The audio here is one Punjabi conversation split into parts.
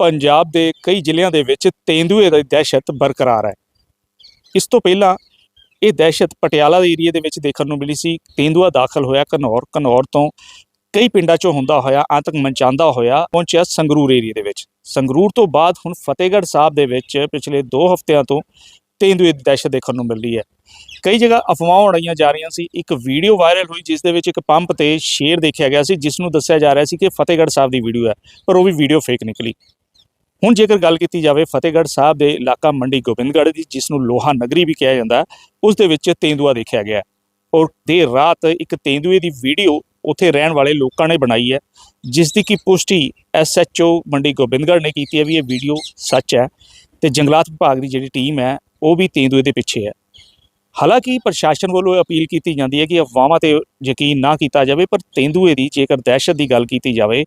ਪੰਜਾਬ ਦੇ ਕਈ ਜ਼ਿਲ੍ਹਿਆਂ ਦੇ ਵਿੱਚ ਤੇਂਦੂਏ ਦੀ ਦਹਿਸ਼ਤ ਬਰਕਰਾਰ ਹੈ। ਇਸ ਤੋਂ ਪਹਿਲਾਂ ਇਹ ਦਹਿਸ਼ਤ ਪਟਿਆਲਾ ਦੇ ਏਰੀਏ ਦੇ ਵਿੱਚ ਦੇਖਣ ਨੂੰ ਮਿਲੀ ਸੀ। ਤੇਂਦੂਆ ਦਾਖਲ ਹੋਇਆ ਘਨੌਰ। ਘਨੌਰ ਤੋਂ ਕਈ ਪਿੰਡਾਂ ਚੋਂ ਹੁੰਦਾ ਹੋਇਆ, ਆਤੰਕ ਮਚਾਉਂਦਾ ਹੋਇਆ ਪਹੁੰਚਿਆ ਸੰਗਰੂਰ ਏਰੀਏ ਦੇ ਵਿੱਚ। ਸੰਗਰੂਰ ਤੋਂ ਬਾਅਦ ਹੁਣ ਫਤਿਹਗੜ੍ਹ ਸਾਹਿਬ ਦੇ ਵਿੱਚ ਪਿਛਲੇ 2 ਹਫ਼ਤਿਆਂ ਤੋਂ ਤੇਂਦੂਏ ਦੀ ਦਹਿਸ਼ਤ ਦੇਖਣ ਨੂੰ ਮਿਲ ਰਹੀ ਹੈ। ਕਈ ਜਗ੍ਹਾ ਅਫਵਾਹਾਂ ਉਡਾਈਆਂ ਜਾ ਰਹੀਆਂ ਸੀ। ਇੱਕ ਵੀਡੀਓ ਵਾਇਰਲ ਹੋਈ, ਜਿਸ ਦੇ ਵਿੱਚ ਇੱਕ ਪੰਪ ਤੇ ਸ਼ੇਰ ਦੇਖਿਆ ਗਿਆ ਸੀ, ਜਿਸ ਨੂੰ ਦੱਸਿਆ ਜਾ ਰਿਹਾ ਸੀ ਕਿ ਫਤਿਹਗੜ੍ਹ ਸਾਹਿਬ ਦੀ ਵੀਡੀਓ ਹੈ, ਪਰ ਉਹ ਵੀ ਵੀਡੀਓ ਫੇਕ ਨਿਕਲੀ। ਹੁਣ ਜੇਕਰ ਗੱਲ ਕੀਤੀ ਜਾਵੇ ਫਤਿਹਗੜ੍ਹ ਸਾਹਿਬ ਦੇ ਇਲਾਕਾ ਮੰਡੀ ਗੋਬਿੰਦਗੜ੍ਹ ਦੀ ਜਿਸ ਨੂੰ ਲੋਹਾ ਨਗਰੀ ਵੀ ਕਿਹਾ ਜਾਂਦਾ, ਉਸ ਦੇ ਵਿੱਚ ਤੇਂਦੂਆ ਦੇਖਿਆ ਗਿਆ ਔਰ ਦੇਰ ਰਾਤ ਇੱਕ ਤੇਂਦੂਏ ਦੀ ਵੀਡੀਓ ਉੱਥੇ ਰਹਿਣ ਵਾਲੇ ਲੋਕਾਂ ਨੇ ਬਣਾਈ ਹੈ ਜਿਸ ਦੀ ਕੀ ਪੁਸ਼ਟੀ ਐਸਐਚਓ ਮੰਡੀ ਗੋਬਿੰਦਗੜ੍ਹ ਨੇ ਕੀਤੀ ਹੈ ਵੀ ਇਹ ਵੀਡੀਓ ਸੱਚ ਹੈ ਤੇ ਜੰਗਲਾਤ ਵਿਭਾਗ ਦੀ ਜਿਹੜੀ ਟੀਮ ਹੈ, ਉਹ ਵੀ ਤੇਂਦੂਏ ਦੇ ਪਿੱਛੇ ਹੈ। ਹਾਲਾਂਕਿ ਪ੍ਰਸ਼ਾਸਨ ਵੱਲੋਂ ਇਹ ਅਪੀਲ ਕੀਤੀ ਜਾਂਦੀ ਹੈ ਕਿ ਅਫਵਾਹਾਂ ਤੇ ਯਕੀਨ ਨਾ ਕੀਤਾ ਜਾਵੇ, ਪਰ ਤੇਂਦੂਏ ਦੀ ਜੇਕਰ ਦਹਿਸ਼ਤ ਦੀ ਗੱਲ ਕੀਤੀ ਜਾਵੇ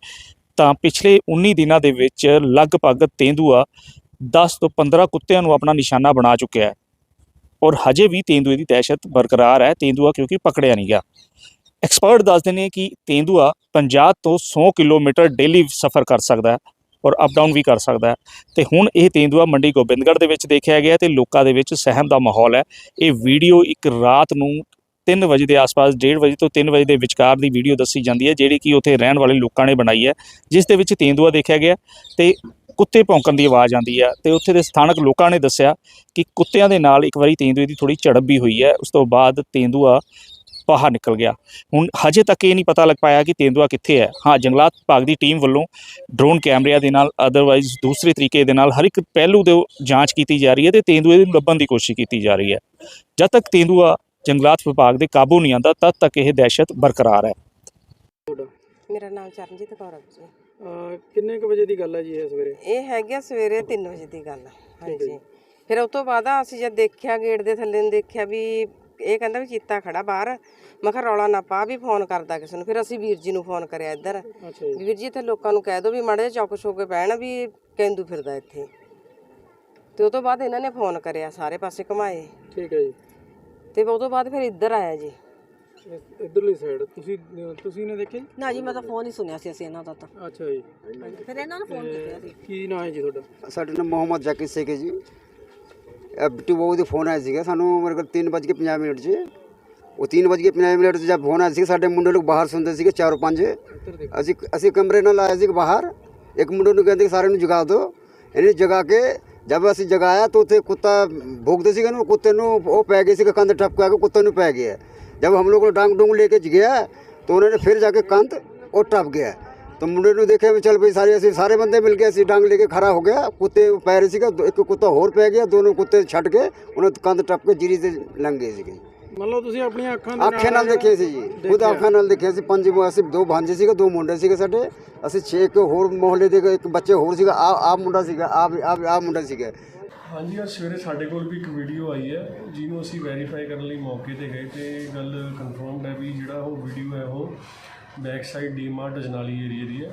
ਤਾਂ ਪਿਛਲੇ 19 ਦਿਨਾਂ ਦੇ ਵਿੱਚ ਲਗਭਗ ਤੇਂਦੂਆ 10 ਤੋਂ 15 ਕੁੱਤਿਆਂ ਨੂੰ ਆਪਣਾ ਨਿਸ਼ਾਨਾ ਬਣਾ ਚੁੱਕਿਆ ਹੈ। ਔਰ ਹਜੇ ਵੀ ਤੇਂਦੂਏ ਦੀ ਦਹਿਸ਼ਤ ਬਰਕਰਾਰ ਹੈ, ਤੇਂਦੂਆ ਕਿਉਂਕਿ ਪਕੜਿਆ ਨਹੀਂ ਗਿਆ। ਐਕਸਪਰਟ ਦੱਸਦੇ ਨੇ ਕਿ ਤੇਂਦੂਆ 50 ਤੋਂ 100 ਕਿਲੋਮੀਟਰ ਡੇਲੀ ਸਫ਼ਰ ਕਰ ਸਕਦਾ ਹੈ ਔਰ ਅਪ ਡਾਊਨ ਵੀ ਕਰ ਸਕਦਾ ਹੈ। ਤੇ ਹੁਣ ਇਹ ਤੇਂਦੂਆ ਮੰਡੀ ਗੋਬਿੰਦਗੜ੍ਹ ਦੇ ਵਿੱਚ ਦੇਖਿਆ ਗਿਆ ਤੇ ਲੋਕਾਂ ਦੇ ਵਿੱਚ ਸਹਿਮ ਦਾ ਮਾਹੌਲ ਹੈ। ਇਹ ਵੀਡੀਓ ਇੱਕ ਰਾਤ ਨੂੰ 3 ਵਜੇ ਦੇ ਆਸ-ਪਾਸ 1:30 ਵਜੇ ਤੋਂ 3 ਵਜੇ ਦੇ ਵਿਚਕਾਰ ਦੀ ਵੀਡੀਓ ਦੱਸੀ ਜਾਂਦੀ ਹੈ, ਜਿਹੜੀ ਕਿ ਉੱਥੇ ਰਹਿਣ ਵਾਲੇ ਲੋਕਾਂ ਨੇ ਬਣਾਈ ਹੈ, ਜਿਸ ਦੇ ਵਿੱਚ ਤੇਂਦੂਆ ਦੇਖਿਆ ਗਿਆ ਤੇ ਕੁੱਤੇ ਭੌਂਕਣ ਦੀ ਆਵਾਜ਼ ਆਉਂਦੀ ਹੈ ਤੇ ਉੱਥੇ ਦੇ ਸਥਾਨਕ ਲੋਕਾਂ ਨੇ ਦੱਸਿਆ ਕਿ ਕੁੱਤਿਆਂ ਦੇ ਨਾਲ ਇੱਕ ਵਾਰੀ ਤੇਂਦੂਏ ਦੀ ਥੋੜੀ ਝੜਪ ਵੀ ਹੋਈ ਹੈ, ਉਸ ਤੋਂ ਬਾਅਦ ਤੇਂਦੂਆ ਬਾਹਰ ਨਿਕਲ ਗਿਆ। ਹੁਣ ਹਜੇ ਤੱਕ ਇਹ ਨਹੀਂ ਪਤਾ ਲੱਗ ਪਾਇਆ ਕਿ ਤੇਂਦੂਆ ਕਿੱਥੇ ਹੈ। ਹਾਂ, ਜੰਗਲਾਤ ਵਿਭਾਗ ਦੀ ਟੀਮ ਵੱਲੋਂ ਡਰੋਨ ਕੈਮਰਿਆਂ ਦੇ ਨਾਲ ਅਦਰਵਾਈਜ਼ ਦੂਸਰੇ ਤਰੀਕੇ ਦੇ ਨਾਲ ਹਰ ਇੱਕ ਪਹਿਲੂ ਦੇ ਜਾਂਚ ਕੀਤੀ ਜਾ ਰਹੀ ਹੈ ਤੇ ਤੇਂਦੂਏ ਨੂੰ ਲੱਭਣ ਦੀ ਕੋਸ਼ਿਸ਼ ਕੀਤੀ ਜਾ ਰਹੀ ਹੈ। ਜਦ ਤੱਕ ਤੇਂਦੂਆ ਜੰਗਲਾਤ ਵਿਭਾਗ ਦੇ ਕਾਬੂ ਨਹੀਂ ਆਂਦਾ ਤਦ ਤੱਕ ਇਹ ਦਹਿਸ਼ਤ ਬਰਕਰਾਰ ਹੈ। ਮੇਰਾ ਨਾਮ ਚਰਨਜੀਤ ਕੌਰ ਹੈ ਜੀ। ਅਹ ਕਿੰਨੇ ਕੁ ਵਜੇ ਦੀ ਗੱਲ ਹੈ ਜੀ ਇਹ ਸਵੇਰੇ? ਇਹ ਹੈਗਾ ਸਵੇਰੇ 3 ਵਜੇ ਦੀ ਗੱਲ ਹੈ ਹਾਂਜੀ। ਫਿਰ ਉਸ ਤੋਂ ਬਾਅਦ ਅਸੀਂ ਜਦ ਦੇਖਿਆ ਗੇਟ ਦੇ ਥੱਲੇ ਨੂੰ ਦੇਖਿਆ ਵੀ ਇਹ ਕਹਿੰਦਾ ਵੀ ਚੀਤਾ ਖੜਾ ਬਾਹਰ ਮੈਂ ਕਿਹਾ ਰੌਲਾ ਨਾ ਪਾ ਵੀ ਫੋਨ ਕਰਦਾ ਕਿਸੇ ਨੂੰ ਫਿਰ ਅਸੀਂ ਵੀਰ ਜੀ ਨੂੰ ਫੋਨ ਕਰਿਆ ਇੱਧਰ। ਅੱਛਾ ਜੀ। ਵੀ ਵੀਰ ਜੀ ਇੱਥੇ ਲੋਕਾਂ ਨੂੰ ਕਹਿ ਦਿਓ ਵੀ ਮਾੜੇ ਜਿਹਾ ਚੌਕਸ ਹੋ ਕੇ ਬਹਿਣ ਵੀ ਕੇਂਦੂ ਫਿਰਦਾ ਇੱਥੇ। ਤੇ ਉਸ ਤੋਂ ਬਾਅਦ ਇਹਨਾਂ ਨੇ ਫੋਨ ਕਰਿਆ ਸਾਰੇ ਪਾਸੇ ਘੁਮਾਏ। ਠੀਕ ਹੈ ਜੀ। ਤੇ ਉਸ ਤੋਂ ਬਾਅਦ ਫਿਰ ਇੱਧਰ ਆਇਆ ਜੀ। ਇੱਧਰਲੀ ਸਾਈਡ ਤੁਸੀਂ ਤੁਸੀਂ ਨੇ ਦੇਖਿਆ ਜੀ? ਨਾ ਜੀ ਮੈਂ ਤਾਂ ਫੋਨ ਹੀ ਸੁਣਿਆ ਸੀ ਅਸੀਂ ਇਹਨਾਂ ਦਾ ਤਾਂ। ਅੱਛਾ ਜੀ। ਫਿਰ ਇਹਨਾਂ ਨੂੰ ਫੋਨ ਕੀਤਾ ਸੀ। ਕੀ ਨਾਂ ਹੈ ਜੀ ਤੁਹਾਡਾ? ਸਾਡਾ ਨਾਮ ਮੁਹੰਮਦ ਜ਼ਾਕਿਰ ਸ਼ੇਖ ਹੈ ਜੀ। ਇਹ ਬਿੱਟੂ ਬਾਬੂ ਦੇ ਫੋਨ ਆਇਆ ਸੀਗਾ। ਸਾਨੂੰ ਮੇਰੇ ਕੋਲ 3:50 ਮਿੰਟ 'ਚ ਉਹ 3:50 ਮਿੰਟ 'ਚ ਜਦ ਫੋਨ ਆਇਆ ਸੀ ਸਾਡੇ ਮੁੰਡੇ ਲੋਕ ਬਾਹਰ ਸੁਣਦੇ ਸੀਗੇ ਚਾਰ ਪੰਜ। ਇੱਧਰ ਦੇਖੋ। ਅਸੀਂ ਅਸੀਂ ਕਮਰੇ ਨਾਲ ਆਏ ਸੀ ਬਾਹਰ। ਇੱਕ ਮੁੰਡੇ ਨੂੰ ਕਹਿੰਦੇ ਸਾਰੇ ਨੂੰ ਜਗਾ ਦਿਓ। ਇਹਨੇ ਜਗਾ ਕੇ ਜਦ ਅਸੀਂ ਜਗਾਇਆ ਤਾਂ ਉੱਥੇ ਕੁੱਤਾ ਭੋਗਦੇ ਸੀਗੇ ਨਾ, ਕੁੱਤੇ ਨੂੰ ਉਹ ਪੈ ਗਏ ਸੀਗੇ ਕੰਧ ਟਪਕਾ ਕੇ ਕੁੱਤੇ ਨੂੰ ਪੈ ਗਿਆ ਜਦ ਹਮ ਲੋग ਡਾਂਗ ਡੂੰਗ ਲੈ ਕੇ ਗਿਆ, ਤਾਂ ਉਹਨਾਂ ਨੇ ਫਿਰ ਜਾ ਕੇ ਕੰਧ ਉਹ ਟਪ ਗਿਆ। ਤਾਂ ਮੁੰਡੇ ਨੂੰ ਦੇਖਿਆ ਵੀ ਚੱਲ ਭਈ ਸਾਰੇ ਅਸੀਂ ਸਾਰੇ ਬੰਦੇ ਮਿਲ ਗਏ, ਅਸੀਂ ਡਾਂਗ ਲੈ ਕੇ ਖੜਾ ਹੋ ਗਿਆ। ਕੁੱਤੇ ਪੈ ਰਹੇ ਸੀਗਾ ਇੱਕ ਕੁੱਤਾ ਹੋਰ ਪੈ ਗਿਆ, ਦੋਨੋਂ ਕੁੱਤੇ ਛੱਡ ਕੇ ਉਹਨਾਂ ਕੰਧ ਟੱਪ ਕੇ ਜੀਰੀ ਤੇ ਲੰਘ ਗਏ ਸੀਗੇ। ਮੰਨ ਲਓ ਤੁਸੀਂ ਆਪਣੀਆਂ ਅੱਖਾਂ ਦੇ ਅੱਖਾਂ ਨਾਲ ਦੇਖੇ ਸੀ ਜੀ। ਖੁਦ ਅੱਖਾਂ ਨਾਲ ਦੇਖਿਆ ਸੀ। ਪੰਜ ਅਸੀਂ ਦੋ ਭਾਂਜੇ ਸੀਗੇ ਦੋ ਮੁੰਡੇ ਸੀਗੇ ਸਾਡੇ। ਅਸੀਂ ਛੇ ਇੱਕ ਹੋਰ ਮੁਹੱਲੇ ਦੇ ਇੱਕ ਬੱਚੇ ਹੋਰ ਸੀਗਾ। ਆ ਆ ਮੁੰਡਾ ਸੀਗਾ। ਆ ਆ ਆ ਮੁੰਡਾ ਸੀਗਾ। ਹਾਂਜੀ ਅੱਜ ਸਵੇਰੇ ਸਾਡੇ ਕੋਲ ਵੀ ਇੱਕ ਵੀਡੀਓ ਆਈ ਹੈ ਜਿਹਨੂੰ ਅਸੀਂ ਵੈਰੀਫਾਈ ਕਰਨ ਲਈ ਮੌਕੇ ਤੇ ਗਏ ਤੇ ਗੱਲ ਕਨਫਰਮਡ ਹੈ ਵੀ ਜਿਹੜਾ ਉਹ ਵੀਡੀਓ ਹੈ ਉਹ ਬੈਕ ਸਾਈਡ ਡੀਮਾਰਟ ਅਜਨਾਲੀ ਏਰੀਆ ਦੀ ਹੈ।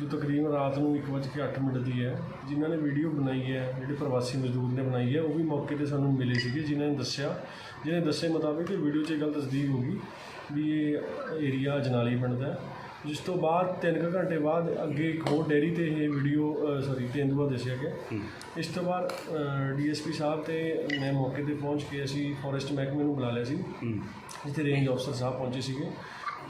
ਜੋ ਤਕਰੀਬਨ ਰਾਤ ਨੂੰ 1:08 ਮਿੰਟ ਦੀ ਹੈ ਜਿਨ੍ਹਾਂ ਨੇ ਵੀਡੀਓ ਬਣਾਈ ਹੈ ਜਿਹੜੇ ਪ੍ਰਵਾਸੀ ਮਜ਼ਦੂਰ ਨੇ ਬਣਾਈ ਹੈ ਉਹ ਵੀ ਮੌਕੇ ਤੇ ਸਾਨੂੰ ਮਿਲੇ ਸੀਗੇ ਜਿਨ੍ਹਾਂ ਨੇ ਦੱਸਿਆ ਜਿਹਨੇ ਦੱਸੇ ਮੁਤਾਬਿਕ ਇਹ ਵੀਡੀਓ 'ਚ ਇਹ ਗੱਲ ਤਸਦੀਕ ਹੋ ਗਈ ਵੀ ਇਹ ਏਰੀਆ ਅਜਨਾਲੀ ਪਿੰਡ ਦਾ ਜਿਸ ਤੋਂ ਬਾਅਦ 3 ਘੰਟੇ ਬਾਅਦ ਅੱਗੇ ਇੱਕ ਹੋਰ ਡੈਰੀ ਤੇ ਇਹ ਵੀਡੀਓ ਸੌਰੀ ਤੇਂਦੂਆ ਦੱਸਿਆ ਗਿਆ। ਇਸ ਤੋਂ ਬਾਅਦ ਡੀਐਸਪੀ ਸਾਹਿਬ ਤੇ ਮੈਂ ਮੌਕੇ ਤੇ ਪਹੁੰਚ ਕੇ ਅਸੀਂ ਫੋਰੈਸਟ ਮਹਿਕਮੇ ਨੂੰ ਬੁਲਾ ਲਿਆ ਸੀ। ਜਿੱਥੇ ਰੇਂਜ ਅਫਸਰ ਸਾਹਿਬ ਪਹੁੰਚੇ ਸੀਗੇ।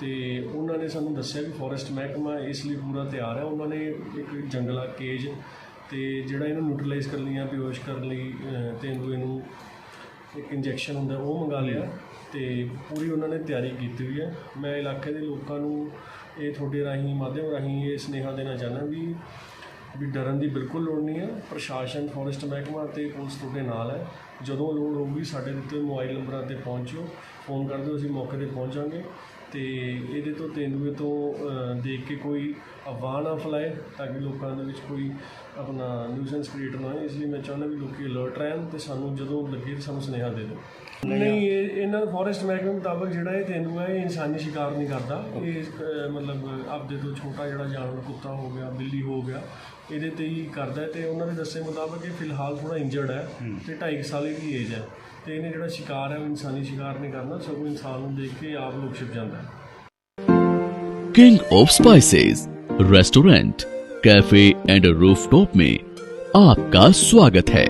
ਤੇ ਉਹਨਾਂ ਨੇ ਸਾਨੂੰ ਦੱਸਿਆ ਕਿ ਫੋਰੈਸਟ ਮਹਿਕਮਾ ਇਸ ਲਈ ਪੂਰਾ ਤਿਆਰ ਹੈ। ਉਹਨਾਂ ਨੇ ਇੱਕ ਜੰਗਲਾ ਕੇਜ ਤੇ ਜਿਹੜਾ ਇਹਨੂੰ ਨਿਊਟਰਲਾਈਜ਼ ਕਰਨ ਲਈ ਜਾਂ ਬੇਹੋਸ਼ ਕਰਨ ਲਈ ਅਹ, ਤੇਂਦੂਏ ਨੂੰ ਇੱਕ ਇੰਜੈਕਸ਼ਨ ਹੁੰਦਾ ਉਹ ਮੰਗਾ ਲਿਆ ਤੇ ਪੂਰੀ ਉਹਨਾਂ ਨੇ ਤਿਆਰੀ ਕੀਤੀ ਹੋਈ ਹੈ। ਮੈਂ ਇਲਾਕੇ ਦੇ ਲੋਕਾਂ ਨੂੰ ਇਹ ਤੁਹਾਡੇ ਰਾਹੀਂ ਮਾਧਿਅਮ ਰਾਹੀਂ ਇਹ ਸੁਨੇਹਾ ਦੇਣਾ ਚਾਹੁੰਦਾ ਵੀ ਵੀ ਡਰਨ ਦੀ ਬਿਲਕੁਲ ਲੋੜ ਨਹੀਂ ਹੈ। ਪ੍ਰਸ਼ਾਸਨ ਫੋਰੈਸਟ ਮਹਿਕਮਾ ਤੇ ਪੁਲਿਸ ਤੁਹਾਡੇ ਨਾਲ ਹੈ। ਜਦੋਂ ਲੋੜ ਹੋਊਗੀ ਸਾਡੇ ਦਿੱਤੇ ਮੋਬਾਈਲ ਨੰਬਰਾਂ ਤੇ ਪਹੁੰਚਿਓ। ਫੋਨ ਕਰ ਦਿਓ ਅਸੀਂ ਮੌਕੇ ਤੇ ਪਹੁੰਚਾਂਗੇ। ਤੇ ਇਹਦੇ ਤੋਂ ਤੇਂਦੂਏ ਤੋਂ ਦੇਖ ਕੇ ਕੋਈ ਅਫਵਾਹ ਨਾ ਫੈਲਾਏ, ਤਾਂ ਕਿ ਲੋਕਾਂ ਦੇ ਵਿੱਚ ਕੋਈ ਆਪਣਾ ਨਿਊਜ਼ੈਂਸ ਕ੍ਰੀਏਟ ਨਾ ਹੋਏ। ਇਸ ਲਈ ਮੈਂ ਚਾਹੁੰਦਾ ਵੀ ਲੋਕੀ ਅਲਰਟ ਰਹਿਣ ਤੇ ਸਾਨੂੰ ਜਦੋਂ ਲੱਗੇ ਤਾਂ ਸਾਨੂੰ ਸੁਨੇਹਾ ਦੇ ਦਿਓ। ਨਹੀਂ, ਇਹ ਇਹਨਾਂ ਦਾ ਫੋਰੈਸਟ ਮਹਿਕਮੇ ਮੁਤਾਬਕ ਜਿਹੜਾ ਇਹ ਤੇਂਦੂਆ ਇਹ ਇਨਸਾਨੀ ਸ਼ਿਕਾਰ ਨਹੀਂ ਕਰਦਾ। ਇਹ ਮਤਲਬ ਆਪਦੇ ਤੋਂ ਛੋਟਾ ਜਿਹੜਾ ਜਾਨਵਰ ਕੁੱਤਾ ਹੋ ਗਿਆ, ਬਿੱਲੀ ਹੋ ਗਿਆ ਇਹਦੇ ਤੇ ਹੀ ਕਰਦਾ ਹੈ ਤੇ ਉਹਨਾਂ ਦੇ ਦੱਸੇ ਮੁਤਾਬਕ ਇਹ ਫਿਲਹਾਲ ਥੋੜਾ ਇੰਜਰਡ ਹੈ ਤੇ 2.5 ਸਾਲ ਦੀ ਏਜ ਹੈ ਤੇ ਇਹਨੇ ਜਿਹੜਾ ਸ਼ਿਕਾਰ ਹੈ ਉਹ ਇਨਸਾਨੀ ਸ਼ਿਕਾਰ ਨਹੀਂ ਕਰਨਾ ਸਗੋਂ ਇਨਸਾਨ ਨੂੰ ਦੇਖ ਕੇ ਆਪ ਲੋਕ ਛਿਪ ਜਾਂਦਾ ਹੈ King of Spices Restaurant cafe and rooftop में आपका स्वागत है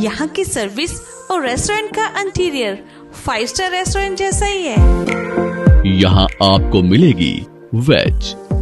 यहाँ की सर्विस और रेस्टोरेंट का इंटीरियर फाइव स्टार रेस्टोरेंट जैसा ही है यहाँ आपको मिलेगी वेज